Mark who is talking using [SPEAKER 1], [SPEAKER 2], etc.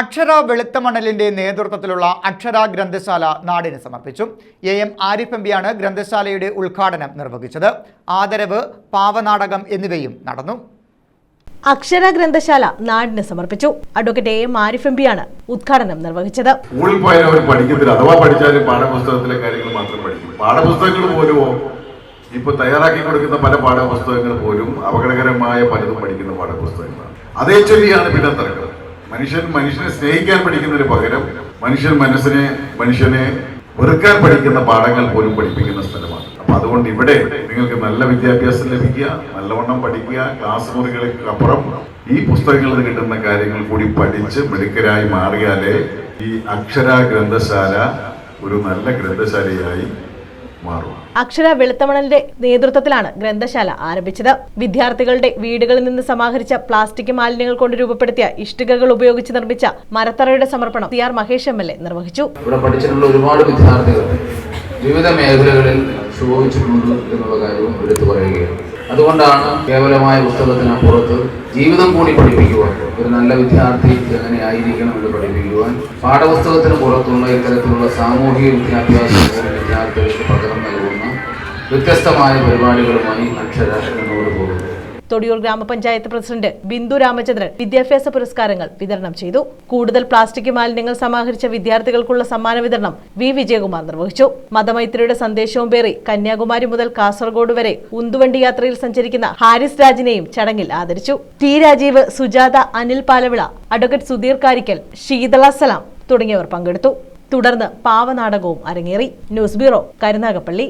[SPEAKER 1] അക്ഷര വെളുത്തമണലിന്റെ നേതൃത്വത്തിലുള്ള അക്ഷര ഗ്രന്ഥശാല നാടിന് സമർപ്പിച്ചു. എ എം ആരിഫ് എം പിയാണ് ഗ്രന്ഥശാലയുടെ ഉദ്ഘാടനം നിർവഹിച്ചത്. ആദരവ് പാവനാടകം എന്നിവയും നടന്നു.
[SPEAKER 2] അക്ഷര ഗ്രന്ഥശാല നാടിന് സമർപ്പിച്ചു. Advocate A M Arif M പിയാണ് ഉദ്ഘാടനം നിർവഹിച്ചത്.
[SPEAKER 3] സ്കൂളിൽ പോയാൽ അവർ പഠിക്കത്തില്ല. അഥവാ പഠിച്ചാലും പാഠപുസ്തകത്തിലെ കാര്യങ്ങൾ മാത്രം പഠിക്കും. പാഠപുസ്തകങ്ങൾ പോലും ഇപ്പൊ തയ്യാറാക്കി കൊടുക്കുന്ന പല പാഠപുസ്തകങ്ങൾ പോലും അപകടകരമായ പലതും പഠിക്കുന്ന പാഠപുസ്തകങ്ങളാണ്. അതേ ചൊല്ലിയാണ് പിന്നെ തർക്കം മനുഷ്യൻ മനുഷ്യനെ സ്നേഹിക്കാൻ പഠിക്കുന്നതിന് പകരം മനുഷ്യൻ മനസ്സിനെ മനുഷ്യനെ വെറുക്കാൻ പഠിക്കുന്ന പാഠങ്ങൾ പോലും പഠിപ്പിക്കുന്ന സ്ഥലമാണ്. അപ്പൊ അതുകൊണ്ട് ഇവിടെ നിങ്ങൾക്ക് നല്ല വിദ്യാഭ്യാസം ലഭിക്കുക നല്ലവണ്ണം പഠിക്കുക ക്ലാസ് മുറികൾക്ക് അപ്പുറം ഈ പുസ്തകങ്ങളിൽ കിട്ടുന്ന കാര്യങ്ങൾ കൂടി പഠിച്ച് മിടുക്കരായി മാറിയാലേ ഈ അക്ഷര ഗ്രന്ഥശാല ഒരു നല്ല ഗ്രന്ഥശാലയായി
[SPEAKER 2] അക്ഷര വെളുത്തമണലിന്റെ നേതൃത്വത്തിലാണ് ഗ്രന്ഥശാല ആരംഭിച്ചത്. വിദ്യാർത്ഥികളുടെ വീടുകളിൽ നിന്ന് സമാഹരിച്ച പ്ലാസ്റ്റിക് മാലിന്യങ്ങൾ കൊണ്ട് രൂപപ്പെടുത്തിയ ഇഷ്ടികകൾ ഉപയോഗിച്ച് നിർമ്മിച്ച മരത്തറയുടെ സമർപ്പണം C R Mahesh M L A നിർവഹിച്ചു.
[SPEAKER 4] ഇവിടെ പഠിച്ചിട്ടുള്ള ഒരുപാട് വിദ്യാർത്ഥികൾ വിവിധ മേഖലകളിൽ ശോഭിച്ചിട്ടുണ്ട് എന്നുള്ള കാര്യവും എടുത്തു പറയുകയാണ്. അതുകൊണ്ടാണ് കേവലമായ പുസ്തകത്തിനപ്പുറത്ത് ജീവിതം കൂടി പഠിപ്പിക്കുവാൻ ഒരു നല്ല വിദ്യാർത്ഥി എങ്ങനെ ആയിരിക്കണം എന്ന് പഠിപ്പിക്കുവാൻ പാഠപുസ്തകത്തിന് പുറത്തുള്ള ഇത്തരത്തിലുള്ള സാമൂഹിക വിദ്യാഭ്യാസം വ്യത്യസ്തമായ പരിപാടികളുമായി അക്ഷര പോകുന്നത് പോകുന്നു.
[SPEAKER 2] തൊടിയൂർ ഗ്രാമപഞ്ചായത്ത് പ്രസിഡന്റ് ബിന്ദു രാമചന്ദ്രൻ വിദ്യാഭ്യാസ പുരസ്കാരങ്ങൾ വിതരണം ചെയ്തു. കൂടുതൽ പ്ലാസ്റ്റിക് മാലിന്യങ്ങൾ സമാഹരിച്ച വിദ്യാർത്ഥികൾക്കുള്ള സമ്മാന വിതരണം വി. വിജയകുമാർ നിർവഹിച്ചു. മതമൈത്രിയുടെ സന്ദേശവും പേറി കന്യാകുമാരി മുതൽ കാസർഗോഡ് വരെ ഉന്തുവണ്ടി യാത്രയിൽ സഞ്ചരിക്കുന്ന ഹാരിസ് രാജിനെയും ചടങ്ങിൽ ആദരിച്ചു. ടി രാജീവ് സുജാത അനിൽ പാലവിള അഡ്വക്കേറ്റ് സുധീർ കാരിക്കൽ ശീതള സലാം തുടങ്ങിയവർ പങ്കെടുത്തു. തുടർന്ന് പാവനാടകവും അരങ്ങേറി. News bureau Karunagappally.